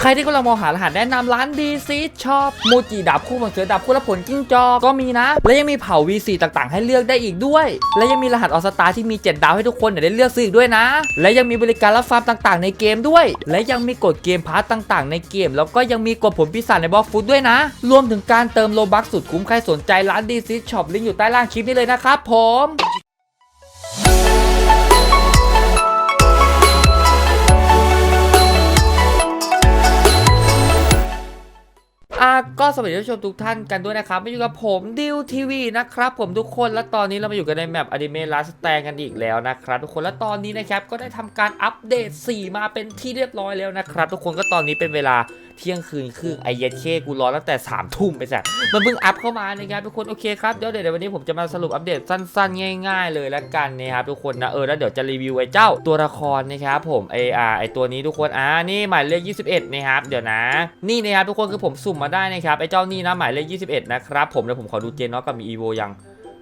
ใครที่กำลังมองหารหัสแนะนำร้านดีซีชอบโมจิดาบคู่ของเสือดาบคู่และผลกิ้งจอกก็มีนะ และยังมีเผ่า V4 ต่างๆ ให้เลือกได้อีกด้วย และยังมีรหัสออสตาที่มี 7 ดาวให้ทุกคนเนี่ยได้เลือกซื้ออีกด้วยนะ และยังมีบริการรับฟาร์มต่างๆ ในเกมด้วย และยังมีกฎเกมพาร์ตต่างๆ ในเกม แล้วก็ยังมีกฎผลปีศาจในบล็อกฟุตด้วยนะ รวมถึงการเติมโลบัคสุดคุ้มใครสนใจร้านดีซีช็อปลิงก์อยู่ใต้ล่างคลิปนี้เลยนะครับผม ก็สวัสดีท่านผู้ชมทุกท่านกันด้วยนะครับมาอยู่กับผมดิวทีวีนะครับผมทุกคนและตอนนี้เรามาอยู่กันในแมปอนิเมะลาสแตงกันอีกแล้วนะครับทุกคนและตอนนี้นะครับก็ได้ทำการอัปเดต 4 มาเป็นที่เรียบร้อยแล้วนะครับทุกคนก็ตอนนี้เป็นเวลาเที่ยงคืนครึ่งไอเย็นเคกูรอตั้งแต่3ามทุ่มไปสัตว์มันเพิ่งอัพเข้ามานะครับทุกคนโอเคครับเดี๋ยวเดี๋ยววันนี้ผมจะมาสรุปอัปเดตสั้น ๆ ง่าย ๆ เลยละกันนะครับทุกคนนะเออแล้วเดี๋ยวจะรีวิวไอ้เจ้าตัวละครนะครับผมไออาไอตัวนี้ทุกคนอ่านี่หมายเลข21นะครับเดี๋ยวนะ นี่นะครับทุกคนคือผมสุ่มมาได้นะครับไอ้เจ้านี่นะหมายเลข21 นะครับผมเดี๋ยวผมขอดูเจนน็อตกับมีอีโวยัง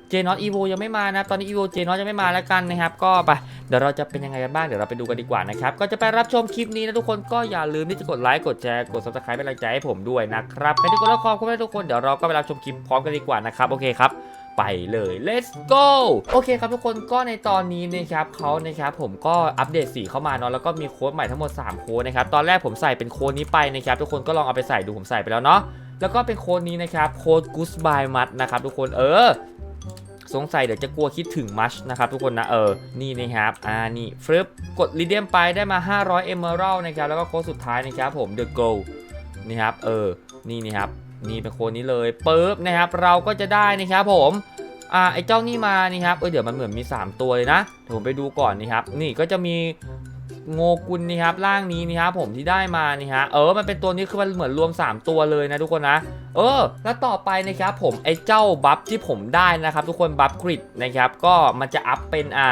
เจนอตอีโวยังไม่มานะตอนนี้อีโวเจนอตยังไม่มาแล้วกันนะครับ ก็ไปเดี๋ยวเราจะเป็นยังไงกันบ้างเดี๋ยวเราไปดูกันดีกว่านะครับก็จะไปรับชมคลิปนี้นะทุกคนก็อย่าลืมที่จะกดไลค์กดแชร์กดซับสไครป์เป็นกำลังใจให้ผมด้วยนะครับใครที่กดแล้วขอบคุณมากทุกคนเดี๋ยวเราก็ไปรับชมคลิปพร้อมกันดีกว่านะครับโอเคครับ ไปเลย let's go โอเคครับทุกคนก็ในตอนนี้นะครับเขานะครับผมก็อัปเดตสีเข้ามาเนาะแล้วก็มีโค้ดใหม่ทั้งหมด 3 โค้ดนะครับตอนแรกผมใส่เป็นโค้ดนี้ไปนะครับทุกคนก็ลองเอาไปใส่ดูผมใส่ไปแล้วเนาะแล้วก็เป็นโค้ดนี้นะครับโค้ด goodbye mud นะครับทุกคนเออสงสัยเดี๋ยวจะกลัวคิดถึงมัชนะครับทุกคนนะเออ นี่นะครับ อ่า นี่ฟลิปกดรีเดียมไปได้มา 500 Emerald นะครับ แล้วก็โค้ดสุดท้ายนะครับผม The Go นี่ครับ เออ นี่นี่ครับ นี่เป็นค้ดนี้เลยปึ๊บนะครับ เราก็จะได้นะครับผมอ่าไอ้เจ้านี่มานี่ครับเออเดี๋ยวมันเหมือนมี 3 ตัวเลยนะเดี๋ยวผมไปดูก่อนนี่ครับ นี่ก็จะมีโงกุลนี่ครับร่างนี้นี่ครับผมที่ได้มานี่ฮะเออมันเป็นตัวนี้คือมันเหมือนรวม 3 ตัวเลยนะทุกคนนะเออ แล้วต่อไปนะครับผมไอ้เจ้าบัฟที่ผมได้นะครับ ทุกคนบัฟกริดนะครับ ก็มันจะอัพเป็นอ่า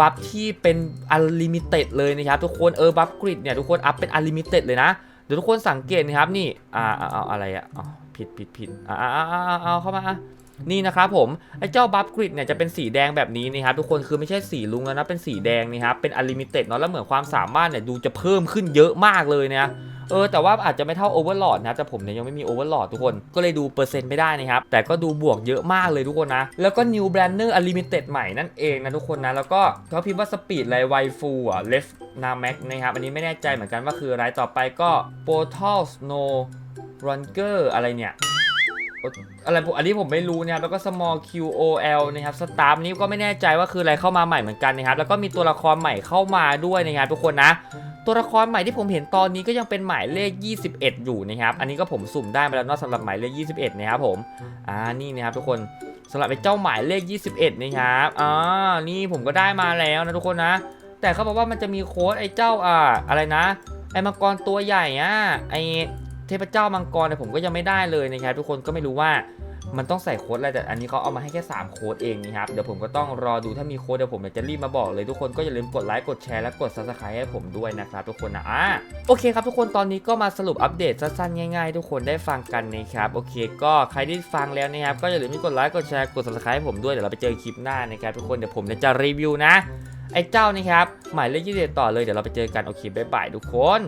บัฟที่เป็นอัลลิมิเต็ดเลยนะครับทุกคนเออบัฟกริดเนี่ยทุกคนอัพเป็นอัลลิมิเต็ดเลยนะ ดี๋ยวทุกคนสังเกตนะครับนี่อ่าเอาอะไรอะอ๋อผิดผิดผิดอ่าอ่าอ่าเอาเข้ามาอะนี่นะครับผมไอ้เจ้าบัฟกริดเนี่ยจะเป็นสีแดงแบบนี้นะครับทุกคนคือไม่ใช่สีลุงแล้วนะเป็นสีแดงนี่ครับเป็นอลลิมิเต็ดเนาะแล้วเหมือนความสามารถเนี่ยดูจะเพิ่มขึ้นเยอะมากเลยนะ เออแต่ว่าอาจจะไม่เท่าโอเวอร์ลอดนะแต่ผมเนี่ยยังไม่มีโอเวอร์ลอดทุกคนก็เลยดูเปอร์เซ็นต์ไม่ได้นะครับแต่ก็ดูบวกเยอะมากเลยทุกคนนะ แล้วก็ New Banner Unlimited ใหม่นั่นเองนะทุกคนนะแล้วก็เขาพิมพ์ว่าสปีดไลไวฟูอะเลฟนาแม็กนะครับอันนี้ไม่แน่ใจเหมือนกันว่าคืออะไรต่อไปก็ Portal Snow Runner อะไรเนี่ย อะไรอันนี้ผมไม่รู้นะครับแล้วก็ small QOL นะครับ staff นี้ก็ไม่แน่ใจว่าคืออะไรเข้ามาใหม่เหมือนกันนะครับแล้วก็มีตัวละครใหม่เข้ามาด้วยนะครับทุกคนนะตัวละครใหม่ที่ผมเห็นตอนนี้ก็ยังเป็นหมายเลข 21 อยู่นะครับอันนี้ก็ผมสุ่มได้มาแล้วนอะสำหรับหมายเลข 21 นะครับผมอ่านี่นะครับทุกคนสำหรับเจ้าหมายเลข 21 นะครับอ่านี่ผมก็ได้มาแล้วนะทุกคนนะ แต่เขาบอกว่ามันจะมีโค้ดไอ้เจ้าอ่าอะไรนะไอ้มังกรตัวใหญ่อะไอ้ เทพเจ้ามังกรเนี่ยผมก็ยังไม่ได้เลยนะครับทุกคนก็ไม่รู้ว่ามันต้องใส่โค้ดอะไรแต่อันนี้เขาเอามาให้แค่ 3 โค้ดเองนะครับเดี๋ยวผมก็ต้องรอดูถ้ามีโค้ดเดี๋ยวผมจะรีบมาบอกเลยทุกคนก็อย่าลืมกดไลค์กดแชร์และกด subscribe ให้ผมด้วยนะครับทุกคนนะอะโอเคครับทุกคนตอนนี้ก็มาสรุปอัปเดตสั้นๆง่ายๆ ทุกคนได้ฟังกันนะครับโอเค ก็ใครที่ฟังแล้วนะครับก็อย่าลืมกดไลค์กดแชร์กด subscribe ให้ผมด้วยเดี๋ยวเราไปเจอคลิปหน้านะครับทุกคนเดี๋ยวผมจะรีวิวนะไอ้เจ้านี่ครับหมายเลขยี่สิบต่อเลยเดี๋ยวเราไปเจอกันโอเคบ๊ายบายทุกคน